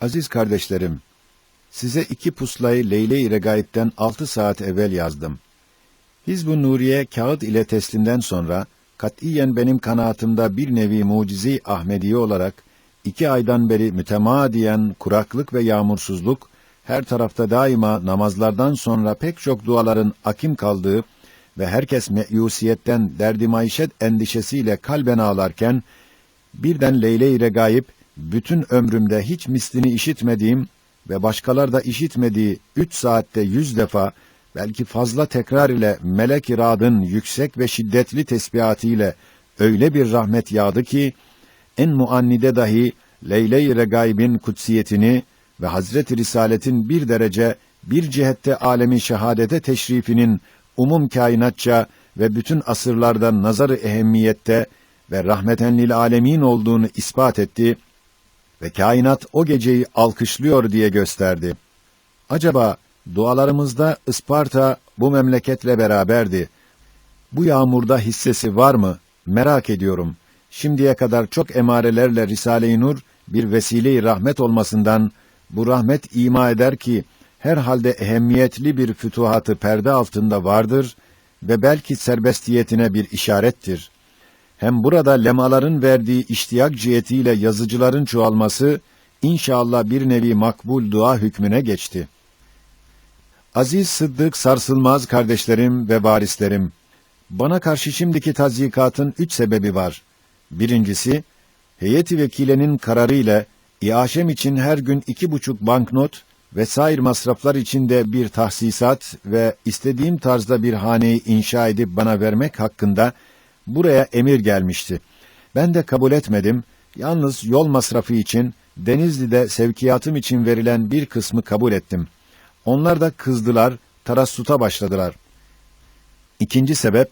Aziz kardeşlerim, size iki puslayı Leyle-i Regaib'den altı saat evvel yazdım. Hizb-ı Nuriye kağıt ile teslimden sonra, katiyen benim kanaatimde bir nevi mucizi Ahmediye olarak, iki aydan beri mütemadiyen kuraklık ve yağmursuzluk, her tarafta daima namazlardan sonra pek çok duaların akim kaldığı ve herkes meyusiyetten derdi maişet endişesiyle kalben ağlarken, birden Leyle-i Regaib, bütün ömrümde hiç mislini işitmediğim ve başkalar da işitmediği üç saatte yüz defa, belki fazla tekrar ile melek iradın yüksek ve şiddetli tesbihatiyle öyle bir rahmet yağdı ki, en muannide dahi Leyle-i Regaib'in kutsiyetini ve Hazreti Risaletin bir derece bir cihette alemin şehadete teşrifinin umum kainatça ve bütün asırlarda nazarı ehemmiyette ve rahmeten lil alemin olduğunu ispat etti ve kainat o geceyi alkışlıyor diye gösterdi. Acaba dualarımızda Isparta bu memleketle beraberdi. Bu yağmurda hissesi var mı? Merak ediyorum. Şimdiye kadar çok emarelerle Risale-i Nur bir vesile-i rahmet olmasından bu rahmet ima eder ki herhalde ehemmiyetli bir fütuhatı perde altında vardır ve belki serbestiyetine bir işarettir. Hem burada lemaların verdiği iştiyak cihetiyle yazıcıların çoğalması inşallah bir nevi makbul dua hükmüne geçti. Aziz Sıddık sarsılmaz kardeşlerim ve varislerim, bana karşı şimdiki tazyikatın üç sebebi var. Birincisi, heyeti vekilenin kararı ile iaşem için her gün iki buçuk banknot vesair masraflar içinde bir tahsisat ve istediğim tarzda bir haneyi inşa edip bana vermek hakkında buraya emir gelmişti. Ben de kabul etmedim. Yalnız yol masrafı için Denizli'de sevkiyatım için verilen bir kısmı kabul ettim. Onlar da kızdılar, tarassuta başladılar. İkinci sebep,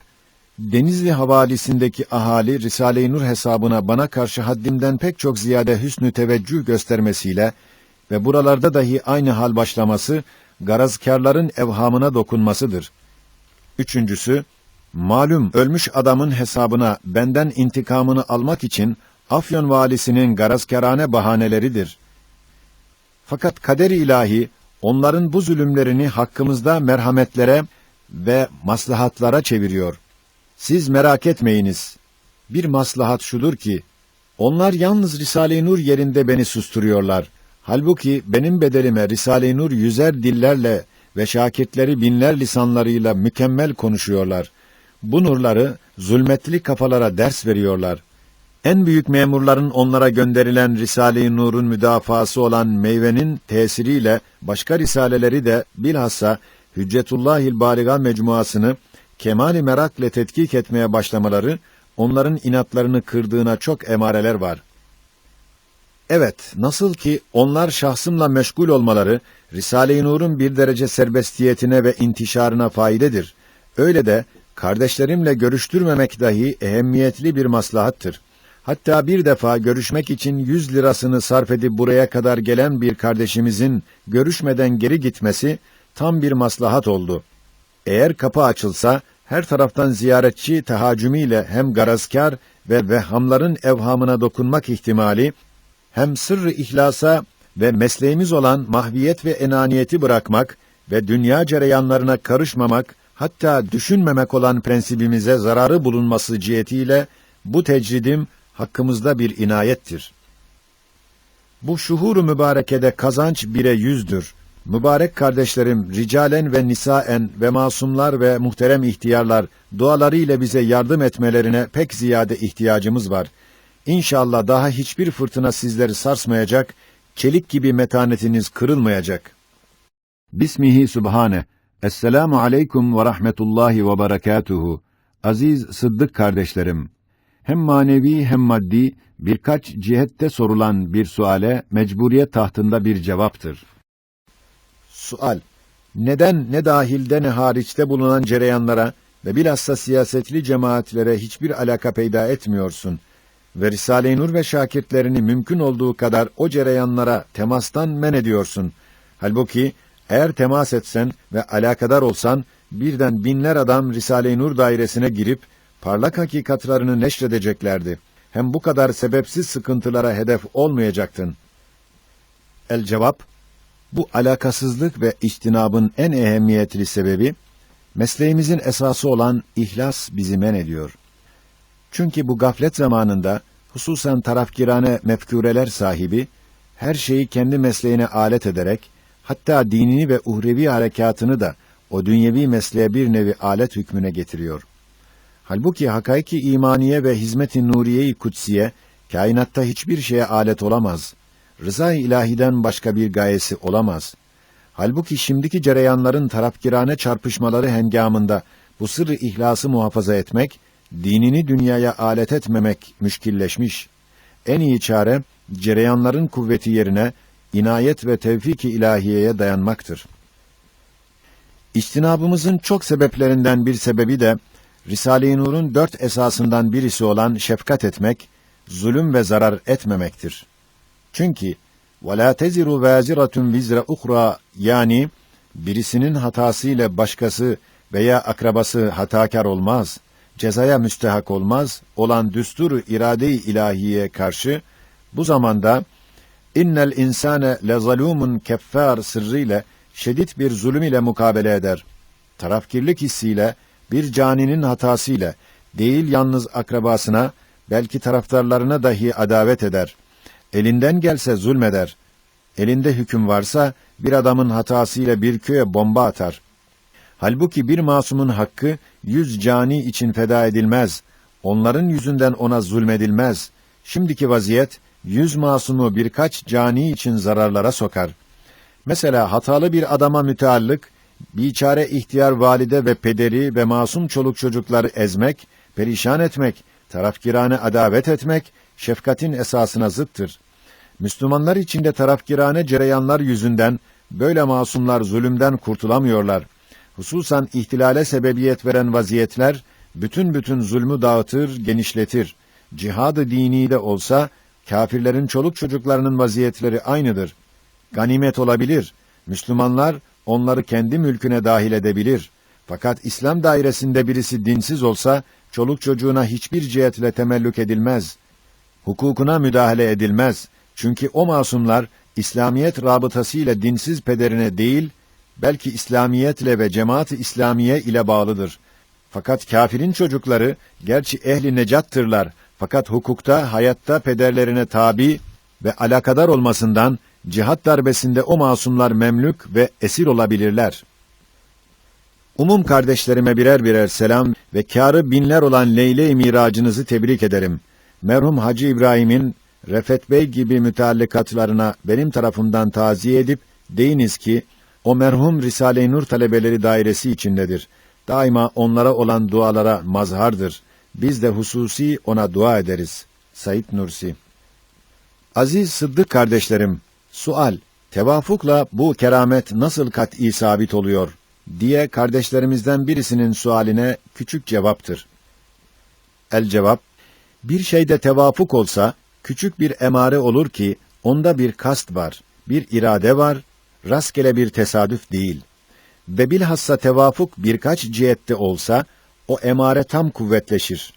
Denizli havalisindeki ahali Risale-i Nur hesabına bana karşı haddimden pek çok ziyade hüsnü teveccüh göstermesiyle ve buralarda dahi aynı hal başlaması, garazkârların evhamına dokunmasıdır. Üçüncüsü, malum ölmüş adamın hesabına benden intikamını almak için Afyon valisinin garazkârane bahaneleridir. Fakat kader ilahi onların bu zulümlerini hakkımızda merhametlere ve maslahatlara çeviriyor. Siz merak etmeyiniz. Bir maslahat şudur ki, onlar yalnız Risale-i Nur yerinde beni susturuyorlar. Halbuki benim bedelime Risale-i Nur yüzer dillerle ve şakirtleri binler lisanlarıyla mükemmel konuşuyorlar. Bu nurları zulmetli kafalara ders veriyorlar. En büyük memurların onlara gönderilen Risale-i Nur'un müdafası olan meyvenin tesiriyle başka risaleleri de bilhassa Hüccetullahil Baliga mecmuasını kemali merakle tetkik etmeye başlamaları onların inatlarını kırdığına çok emareler var. Evet, nasıl ki onlar şahsımla meşgul olmaları Risale-i Nur'un bir derece serbestiyetine ve intişarına faydedir. Öyle de kardeşlerimle görüştürmemek dahi ehemmiyetli bir maslahattır. Hatta bir defa görüşmek için yüz lirasını sarf edip buraya kadar gelen bir kardeşimizin görüşmeden geri gitmesi tam bir maslahat oldu. Eğer kapı açılsa, her taraftan ziyaretçi tehacümüyle hem garazkar ve vehhamların evhamına dokunmak ihtimali, hem sırrı ihlasa ve mesleğimiz olan mahviyet ve enaniyeti bırakmak ve dünya cereyanlarına karışmamak, hatta düşünmemek olan prensibimize zararı bulunması cihetiyle, bu tecridim hakkımızda bir inayettir. Bu şuhuru mübarekede kazanç bire yüzdür. Mübarek kardeşlerim, ricalen ve nisaen ve masumlar ve muhterem ihtiyarlar, dualarıyla bize yardım etmelerine pek ziyade ihtiyacımız var. İnşallah daha hiçbir fırtına sizleri sarsmayacak, çelik gibi metanetiniz kırılmayacak. Bismihi Sübhane. Esselamu aleyküm ve rahmetullahi ve berekatuhu. Aziz Sıddık kardeşlerim, hem manevi hem maddi birkaç cihette sorulan bir suale mecburiyet tahtında bir cevaptır. Sual Neden ne dahilde ne hariçte bulunan cereyanlara ve bilhassa siyasetli cemaatlere hiçbir alaka peyda etmiyorsun ve Risale-i Nur ve şakirtlerini mümkün olduğu kadar o cereyanlara temastan men ediyorsun. Halbuki eğer temas etsen ve alakadar olsan birden binler adam Risale-i Nur dairesine girip parlak hakikatlarını neşredeceklerdi. Hem bu kadar sebepsiz sıkıntılara hedef olmayacaktın. El cevap, bu alakasızlık ve içtinabın en ehemmiyetli sebebi, mesleğimizin esası olan ihlas bizi men ediyor. Çünkü bu gaflet zamanında, hususen tarafgirane mefkureler sahibi, her şeyi kendi mesleğine alet ederek, hatta dinini ve uhrevi harekatını da o dünyevi mesleğe bir nevi alet hükmüne getiriyor. Halbuki hakaiki imaniye ve hizmet-i nuriye-i kutsiye, kainatta hiçbir şeye alet olamaz. Rıza-i ilahiden başka bir gayesi olamaz. Halbuki şimdiki cereyanların tarafgirane çarpışmaları hengamında bu sırrı ihlası muhafaza etmek, dinini dünyaya alet etmemek müşkilleşmiş. En iyi çare, cereyanların kuvveti yerine, inayet ve tevfik-i ilahiyeye dayanmaktır. İstinabımızın çok sebeplerinden bir sebebi de Risale-i Nur'un dört esasından birisi olan şefkat etmek, zulüm ve zarar etmemektir. Çünkü وَلَا تَزِرُ وَازِرَةٌ vizre اُخْرَى yani birisinin hatası ile başkası veya akrabası hatakar olmaz, cezaya müstehak olmaz olan düstur irade-i ilahiye karşı bu zamanda innel insane lezalumun keffar sırrıyla şiddet bir zulüm ile mukabele eder. Tarafkirlik hissiyle bir caninin hatasıyla değil yalnız akrabasına belki taraftarlarına dahi adavet eder. Elinden gelse zulmeder. Elinde hüküm varsa bir adamın hatasıyla bir köye bomba atar. Halbuki bir masumun hakkı yüz cani için feda edilmez. Onların yüzünden ona zulmedilmez. Şimdiki vaziyet yüz masumu birkaç cani için zararlara sokar. Mesela hatalı bir adama müteallık, biçare ihtiyar valide ve pederi ve masum çoluk çocukları ezmek, perişan etmek, tarafkirane adavet etmek, şefkatin esasına zıttır. Müslümanlar içinde tarafkirane cereyanlar yüzünden böyle masumlar zulümden kurtulamıyorlar. Hususan ihtilale sebebiyet veren vaziyetler bütün bütün zulmü dağıtır, genişletir. Cihadı dini de olsa kâfirlerin çoluk çocuklarının vaziyetleri aynıdır. Ganimet olabilir. Müslümanlar onları kendi mülküne dahil edebilir. Fakat İslam dairesinde birisi dinsiz olsa çoluk çocuğuna hiçbir cihetle temellük edilmez. Hukukuna müdahale edilmez. Çünkü o masumlar İslamiyet rabıtası ile dinsiz pederine değil, belki İslamiyetle ve cemaat-i İslamiye ile bağlıdır. Fakat kafirin çocukları gerçi ehli necattırlar fakat hukukta, hayatta pederlerine tabi ve alakadar olmasından cihat darbesinde o masumlar memlük ve esir olabilirler. Umum kardeşlerime birer birer selam ve kârı binler olan Leyle-i Miracınızı tebrik ederim. Merhum Hacı İbrahim'in Refet Bey gibi müteallikatlarına benim tarafımdan taziye edip deyiniz ki o merhum Risale-i Nur talebeleri dairesi içindedir. Daima onlara olan dualara mazhardır. Biz de hususi ona dua ederiz. Said Nursi Aziz Sıddık kardeşlerim, sual, tevafukla bu keramet nasıl kat'î sabit oluyor diye kardeşlerimizden birisinin sualine küçük cevaptır. El cevap, bir şeyde tevafuk olsa, küçük bir emare olur ki, onda bir kast var, bir irade var, rastgele bir tesadüf değil. Ve bilhassa tevafuk birkaç cihette olsa, o emare tam kuvvetleşir.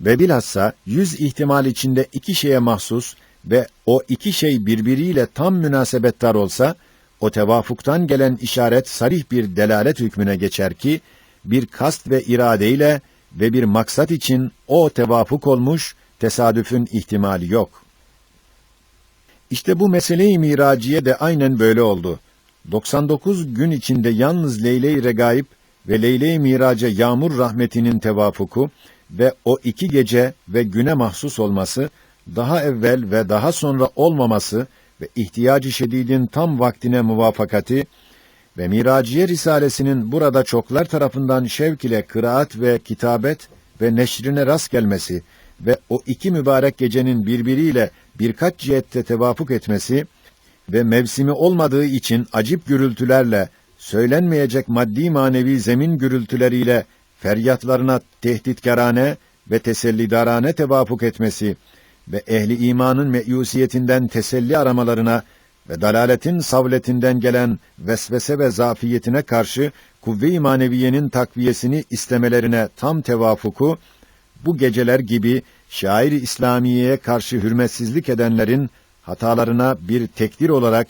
Ve bilhassa yüz ihtimal içinde iki şeye mahsus ve o iki şey birbiriyle tam münasebettar olsa, o tevafuktan gelen işaret sarih bir delalet hükmüne geçer ki, bir kast ve iradeyle ve bir maksat için o tevafuk olmuş, tesadüfün ihtimali yok. İşte bu mesele-i miraciye de aynen böyle oldu. 99 gün içinde yalnız Leyle-i Regaib ve Leyle-i Miraca yağmur rahmetinin tevafuku ve o iki gece ve güne mahsus olması, daha evvel ve daha sonra olmaması ve ihtiyacı şedidin tam vaktine muvafakati ve Miraciye Risalesinin burada çoklar tarafından şevk ile kıraat ve kitabet ve neşrine rast gelmesi ve o iki mübarek gecenin birbiriyle birkaç cihette tevafuk etmesi ve mevsimi olmadığı için acip gürültülerle, söylenmeyecek maddi manevi zemin gürültüleriyle feryatlarına tehditkarane ve tesellidarane tevafuk etmesi ve ehli imanın meyusiyetinden teselli aramalarına ve dalaletin savletinden gelen vesvese ve zafiyetine karşı kuvve-i maneviyenin takviyesini istemelerine tam tevafuku, bu geceler gibi şair-i İslamiye'ye karşı hürmetsizlik edenlerin hatalarına bir tekdir olarak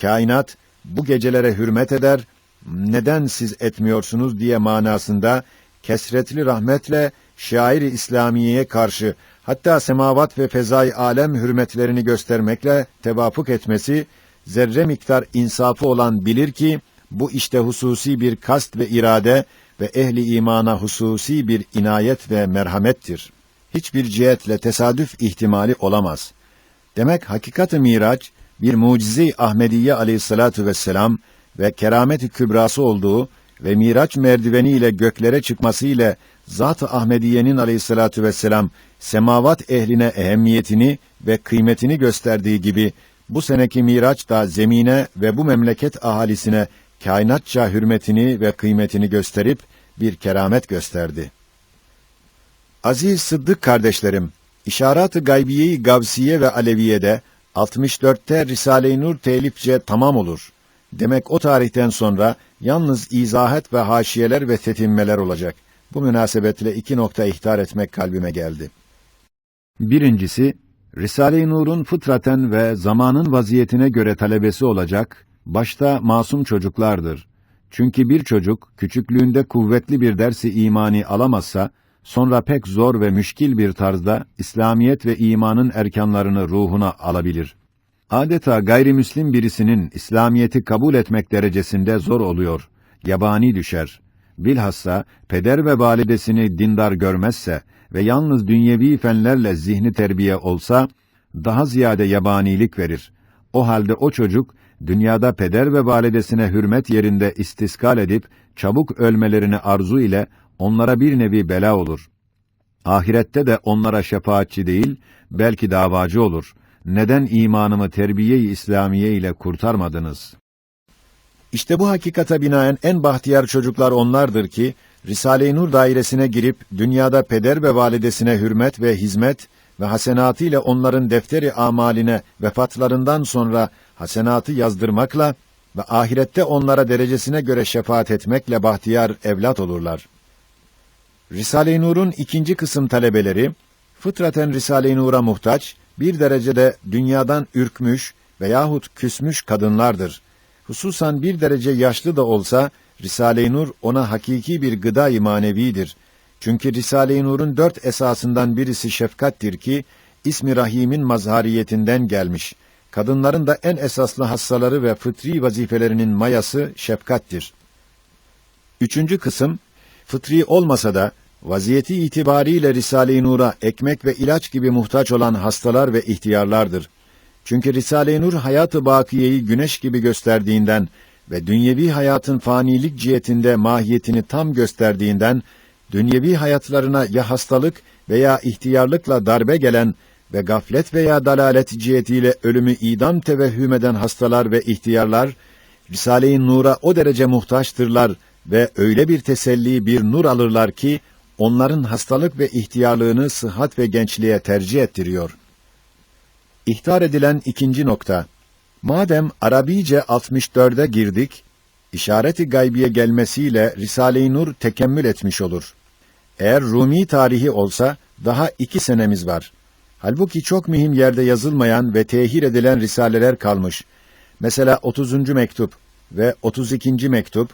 kainat bu gecelere hürmet eder, neden siz etmiyorsunuz diye manasında kesretli rahmetle şair-i İslamiye'ye karşı hatta semavat ve fezai alem hürmetlerini göstermekle tevafuk etmesi zerre miktar insafı olan bilir ki bu işte hususi bir kast ve irade ve ehli imana hususi bir inayet ve merhamettir. Hiçbir cihetle tesadüf ihtimali olamaz. Demek hakikat-ı miraç bir mucize-i Ahmediye aleyhissalatu vesselam ve keramet-i kübrası olduğu ve miraç merdiveni ile göklere çıkması ile Zat-ı Ahmediye'nin aleyhissalatu vesselam semavat ehline ehemmiyetini ve kıymetini gösterdiği gibi bu seneki miraç da zemine ve bu memleket ahalisine kainatça hürmetini ve kıymetini gösterip bir keramet gösterdi. Aziz Sıddık kardeşlerim, İşarat-ı Gaybiye-i Gavsiye ve Aleviye'de 64'te Risale-i Nur telifçe tamam olur. Demek o tarihten sonra yalnız izahat ve haşiyeler ve tetimmeler olacak. Bu münasebetle iki nokta ihtar etmek kalbime geldi. Birincisi, Risale-i Nur'un fıtraten ve zamanın vaziyetine göre talebesi olacak, başta masum çocuklardır. Çünkü bir çocuk, küçüklüğünde kuvvetli bir dersi imani alamazsa, sonra pek zor ve müşkil bir tarzda İslamiyet ve imanın erkanlarını ruhuna alabilir. Adeta gayrimüslim birisinin İslamiyeti kabul etmek derecesinde zor oluyor, yabani düşer. Bilhassa peder ve validesini dindar görmezse ve yalnız dünyevi fenlerle zihni terbiye olsa, daha ziyade yabanilik verir. O halde o çocuk, dünyada peder ve validesine hürmet yerinde istiskal edip, çabuk ölmelerini arzu ile onlara bir nevi bela olur. Ahirette de onlara şefaatçi değil, belki davacı olur. Neden imanımı terbiye-i İslamiye ile kurtarmadınız? İşte bu hakikata binaen en bahtiyar çocuklar onlardır ki, Risale-i Nur dairesine girip, dünyada peder ve validesine hürmet ve hizmet ve hasenatı ile onların defteri amaline vefatlarından sonra hasenatı yazdırmakla ve ahirette onlara derecesine göre şefaat etmekle bahtiyar evlat olurlar. Risale-i Nur'un ikinci kısım talebeleri, fıtraten Risale-i Nur'a muhtaç, bir derecede dünyadan ürkmüş veyahut küsmüş kadınlardır. Hususan bir derece yaşlı da olsa, Risale-i Nur ona hakiki bir gıda-i manevidir. Çünkü Risale-i Nur'un dört esasından birisi şefkattir ki, ismi Rahim'in mazhariyetinden gelmiş. Kadınların da en esaslı hassaları ve fıtri vazifelerinin mayası şefkattir. Üçüncü kısım, fıtri olmasa da, vaziyeti itibariyle Risale-i Nur'a ekmek ve ilaç gibi muhtaç olan hastalar ve ihtiyarlardır. Çünkü Risale-i Nur hayatı bakiyeyi güneş gibi gösterdiğinden ve dünyevi hayatın fanilik cihetinde mahiyetini tam gösterdiğinden, dünyevi hayatlarına ya hastalık veya ihtiyarlıkla darbe gelen ve gaflet veya dalalet cihetiyle ölümü idam tevehhüm eden hastalar ve ihtiyarlar, Risale-i Nur'a o derece muhtaçtırlar ve öyle bir teselli bir nur alırlar ki, onların hastalık ve ihtiyarlığını sıhhat ve gençliğe tercih ettiriyor. İhtar edilen ikinci nokta. Madem Arabice 64'e girdik, işareti gaybiye gelmesiyle Risale-i Nur tekemmül etmiş olur. Eğer Rumi tarihi olsa daha iki senemiz var. Halbuki çok mühim yerde yazılmayan ve tehir edilen risaleler kalmış. Mesela 30. mektup ve 32. mektup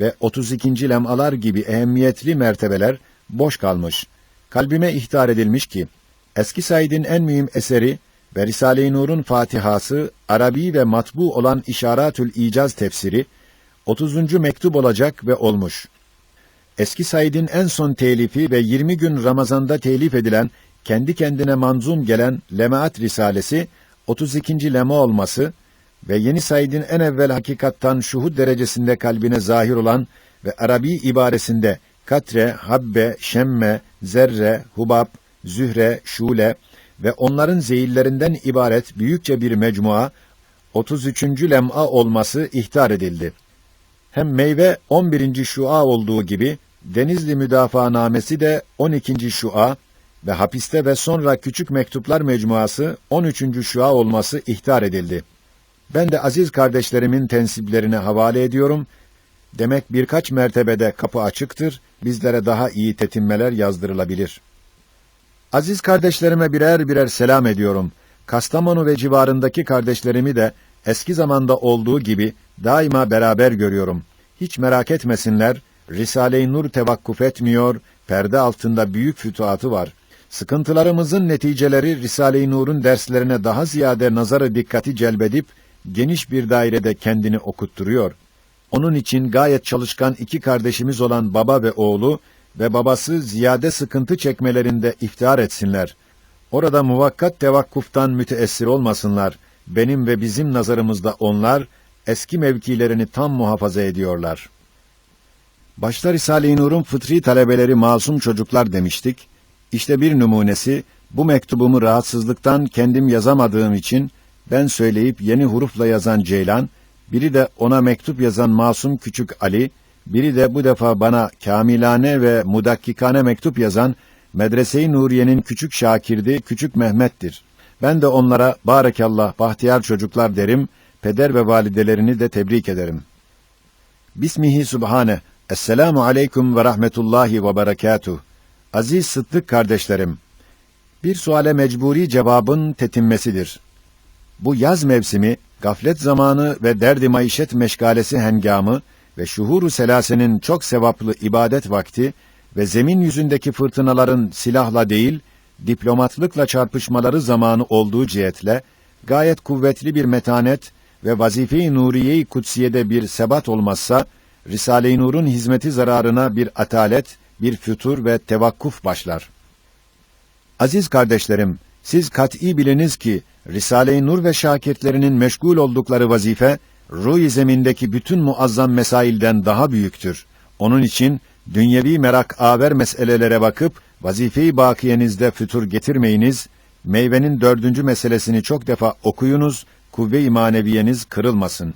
ve 32. lemalar gibi ehemmiyetli mertebeler boş kalmış. Kalbime ihtar edilmiş ki, eski Said'in en mühim eseri ve Risale-i Nur'un Fatihası, Arabi ve matbu olan İşaratül İcaz tefsiri, 30. mektup olacak ve olmuş. Eski Said'in en son telifi ve 20 gün Ramazan'da telif edilen, kendi kendine manzum gelen Lemaat Risalesi, 32. lema olması ve Yeni Said'in en evvel hakikattan şuhud derecesinde kalbine zahir olan ve Arabi ibaresinde katre, habbe, şemme, zerre, hubab, zühre, şule ve onların zeyillerinden ibaret büyükçe bir mecmua, 33. lem'a olması ihtar edildi. Hem meyve 11. şua olduğu gibi, Denizli Müdafaanamesi de 12. şua ve hapiste ve sonra küçük mektuplar mecmuası 13. şua olması ihtar edildi. Ben de aziz kardeşlerimin tensiplerine havale ediyorum. Demek birkaç mertebede kapı açıktır, bizlere daha iyi tetinmeler yazdırılabilir. Aziz kardeşlerime birer birer selam ediyorum. Kastamonu ve civarındaki kardeşlerimi de eski zamanda olduğu gibi daima beraber görüyorum. Hiç merak etmesinler, Risale-i Nur tevakkuf etmiyor, perde altında büyük fütuhatı var. Sıkıntılarımızın neticeleri Risale-i Nur'un derslerine daha ziyade nazarı dikkati celbedip, geniş bir dairede kendini okutturuyor. Onun için gayet çalışkan iki kardeşimiz olan baba ve oğlu ve babası ziyade sıkıntı çekmelerinde iftihar etsinler. Orada muvakkat tevakkuftan müteessir olmasınlar. Benim ve bizim nazarımızda onlar eski mevkilerini tam muhafaza ediyorlar. Başta Risale-i Nur'un fıtri talebeleri masum çocuklar demiştik. İşte bir numunesi, bu mektubumu rahatsızlıktan kendim yazamadığım için ben söyleyip yeni hurufla yazan Ceylan, biri de ona mektup yazan masum küçük Ali, biri de bu defa bana kamilane ve mudakkikane mektup yazan Medrese-i Nuriye'nin küçük şakirdi, küçük Mehmet'tir. Ben de onlara barakallah bahtiyar çocuklar derim, peder ve validelerini de tebrik ederim. Bismihi Subhane, Esselamu aleyküm ve rahmetullahi ve berekatuh. Aziz Sıddık kardeşlerim, bir suale mecburi cevabın tetinmesidir. Bu yaz mevsimi, gaflet zamanı ve derdi maişet meşgalesi hengamı ve şuhuru selasenin çok sevaplı ibadet vakti ve zemin yüzündeki fırtınaların silahla değil, diplomatlıkla çarpışmaları zamanı olduğu cihetle, gayet kuvvetli bir metanet ve vazife-i nuriye-i kutsiyede bir sebat olmazsa, Risale-i Nur'un hizmeti zararına bir atalet, bir fütur ve tevakkuf başlar. Aziz kardeşlerim, siz kat'î biliniz ki, Risale-i Nur ve şakirtlerinin meşgul oldukları vazife, ruh zemindeki bütün muazzam mesailden daha büyüktür. Onun için, dünyevi merak aver meselelere bakıp, vazife-i bakiyenizde fütur getirmeyiniz, meyvenin dördüncü meselesini çok defa okuyunuz, kuvve-i maneviyeniz kırılmasın.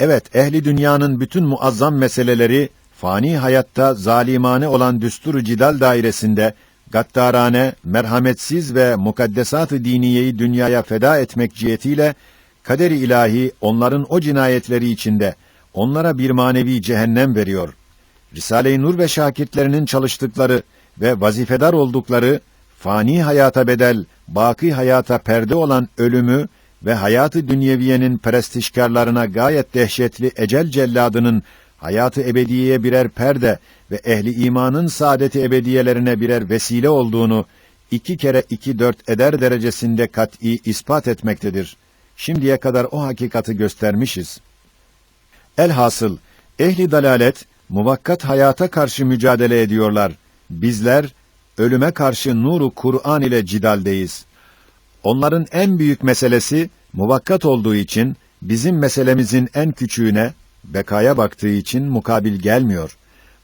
Evet, ehli dünyanın bütün muazzam meseleleri, fani hayatta zalimane olan düsturu cidal dairesinde, gaddarane, merhametsiz ve mukaddesat-ı diniyeyi dünyaya feda etmek cihetiyle, kader-i ilahi onların o cinayetleri içinde, onlara bir manevi cehennem veriyor. Risale-i Nur ve şakirtlerinin çalıştıkları ve vazifedar oldukları, fani hayata bedel, baki hayata perde olan ölümü ve hayatı dünyeviyenin prestişkarlarına gayet dehşetli ecel celladının hayatı ebediyeye birer perde ve ehli imanın saadeti ebediyelerine birer vesile olduğunu iki kere iki dört eder derecesinde kat'î ispat etmektedir. Şimdiye kadar o hakikati göstermişiz. Elhasıl, ehli dalalet, muvakkat hayata karşı mücadele ediyorlar. Bizler, ölüme karşı nuru Kur'an ile cidaldeyiz. Onların en büyük meselesi, muvakkat olduğu için, bizim meselemizin en küçüğüne, bekaya baktığı için mukabil gelmiyor.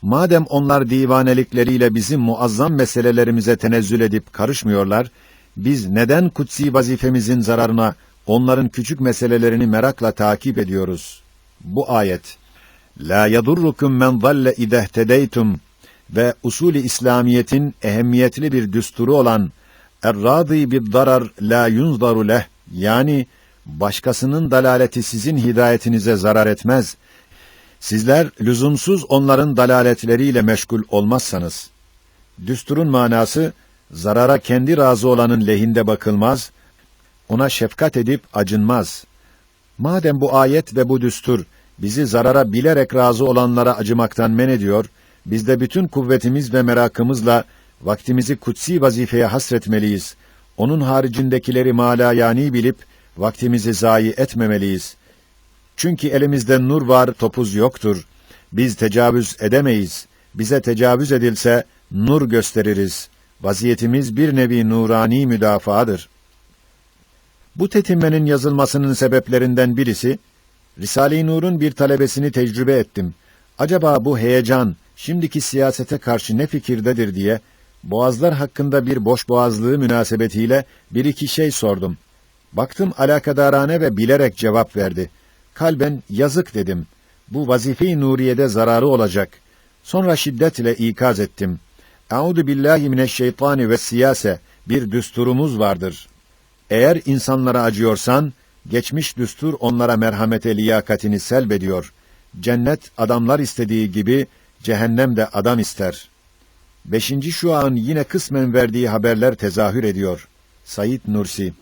Madem onlar divanelikleriyle bizim muazzam meselelerimize tenezzül edip karışmıyorlar, biz neden kutsi vazifemizin zararına onların küçük meselelerini merakla takip ediyoruz? Bu ayet, La yadurrukum men zalle idehtedeytum ve usulü İslamiyetin ehemmiyetli bir düsturu olan Er-râdî bid-darar la yunzaru leh yani başkasının dalaleti sizin hidayetinize zarar etmez. Sizler lüzumsuz onların dalaletleriyle meşgul olmazsanız. Düsturun manası zarara kendi razı olanın lehinde bakılmaz, ona şefkat edip acınmaz. Madem bu ayet ve bu düstur bizi zarara bilerek razı olanlara acımaktan men ediyor, biz de bütün kuvvetimiz ve merakımızla vaktimizi kutsi vazifeye hasretmeliyiz. Onun haricindekileri malayani bilip vaktimizi zayi etmemeliyiz. Çünkü elimizde nur var, topuz yoktur. Biz tecavüz edemeyiz. Bize tecavüz edilse nur gösteririz. Vaziyetimiz bir nevi nurani müdafaadır. Bu tetinmenin yazılmasının sebeplerinden birisi, Risale-i Nur'un bir talebesini tecrübe ettim. Acaba bu heyecan, şimdiki siyasete karşı ne fikirdedir diye, boğazlar hakkında bir boş boğazlığı münasebetiyle bir iki şey sordum. Baktım alakadarane ve bilerek cevap verdi. Kalben yazık dedim. Bu vazife-i nuriyede zararı olacak. Sonra şiddetle ikaz ettim. Euzu billahi mineşşeytani ve siyase bir düsturumuz vardır. Eğer insanlara acıyorsan, geçmiş düstur onlara merhamete liyakatini selbediyor. Cennet adamlar istediği gibi, cehennem de adam ister. Beşinci şu an yine kısmen verdiği haberler tezahür ediyor. Sayit Nursi